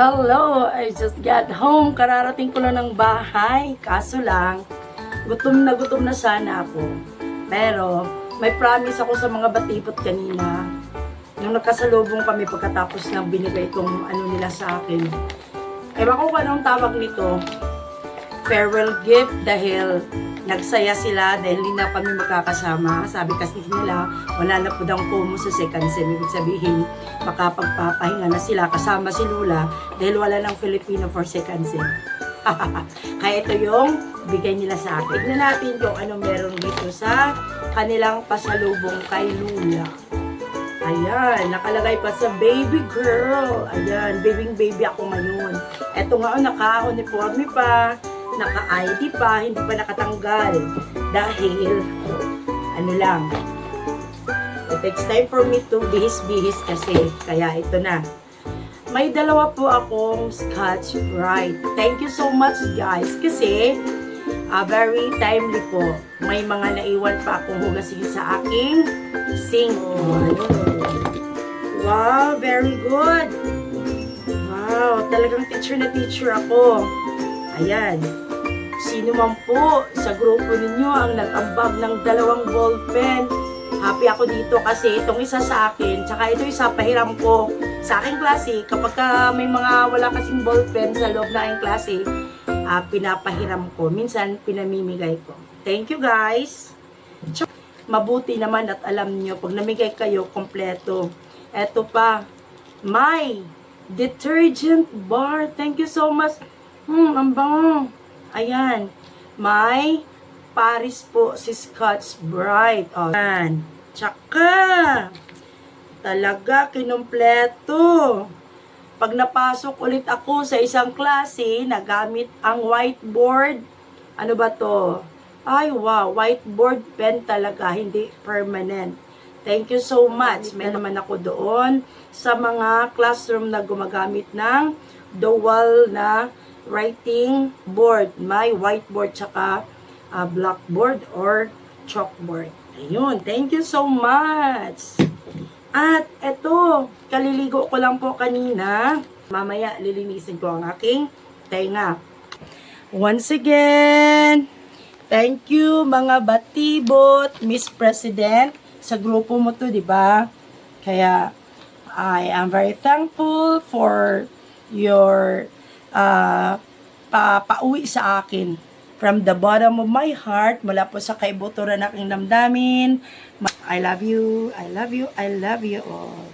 Hello! I just got home. Kararating ko lang ng bahay. Kaso lang, gutom na gutom na sana ako. Pero, may promise ako sa mga batipot kanina. Nung nagkasalubong kami pagkatapos ng binigay itong ano nila sa akin. Ewan ko kung anong tawag nito. Farewell gift dahil nagsaya sila dahil hindi na kami magkakasama. Sabi kasi nila, wala na po daw kumo sa second sem. Ibig sabihin, makapagpapahinga na sila kasama si Lula dahil wala ng Filipino for second sem. Kaya ito yung bigay nila sa akin. Tignan natin kung ano meron dito sa kanilang pasalubong kay Lula. Ayan, nakalagay pa sa baby girl. Ayan, babying baby ako ngayon. Eto nga, oh, naka-uniforme pa, naka-ID pa, hindi pa nakatanggal. Dahil, ano lang, it takes time for me to bihis-bihis kasi. Kaya ito na. May dalawa po akong Scotch Brite. Thank you so much guys kasi ah, very timely po. May mga naiwan pa akong hugasin sa aking sink. Wow, very good. Wow, talagang teacher na teacher ako. Ayan. Sino man po sa grupo ninyo ang nag-ambag ng dalawang ballpen, happy ako dito kasi itong isa sa akin, tsaka ito isa pahiram ko sa aking klase. Kapag ka may mga wala kasing ballpen sa loob na aking klase, ah, pinapahiram ko. Minsan, pinamimigay ko. Thank you guys! Mabuti naman at alam nyo, pag namigay kayo, kompleto. Eto pa, my detergent bar. Thank you so much. Hmm, ang bango. Ayan. May Paris po si Scotch Brite. O, yan. Tsaka, talaga, kinumpleto. Pag napasok ulit ako sa isang klase, nagamit ang whiteboard. Ano ba to? Ay, wow. Whiteboard pen talaga, hindi permanent. Thank you so much. May naman ako doon sa mga classroom na gumagamit ng dual na writing board. May whiteboard tsaka ah, blackboard or chalkboard. Ayun. Thank you so much. At eto, kaliligo ko lang po kanina. Mamaya lilinisin ko ang aking tenga. Once again, thank you mga batibot, Miss President. Sa grupo mo to, di ba? Kaya, I am very thankful for your uh, pa sa akin. From the bottom of my heart, mula po sa kaibuturan aking damdamin. I love you, I love you, I love you all.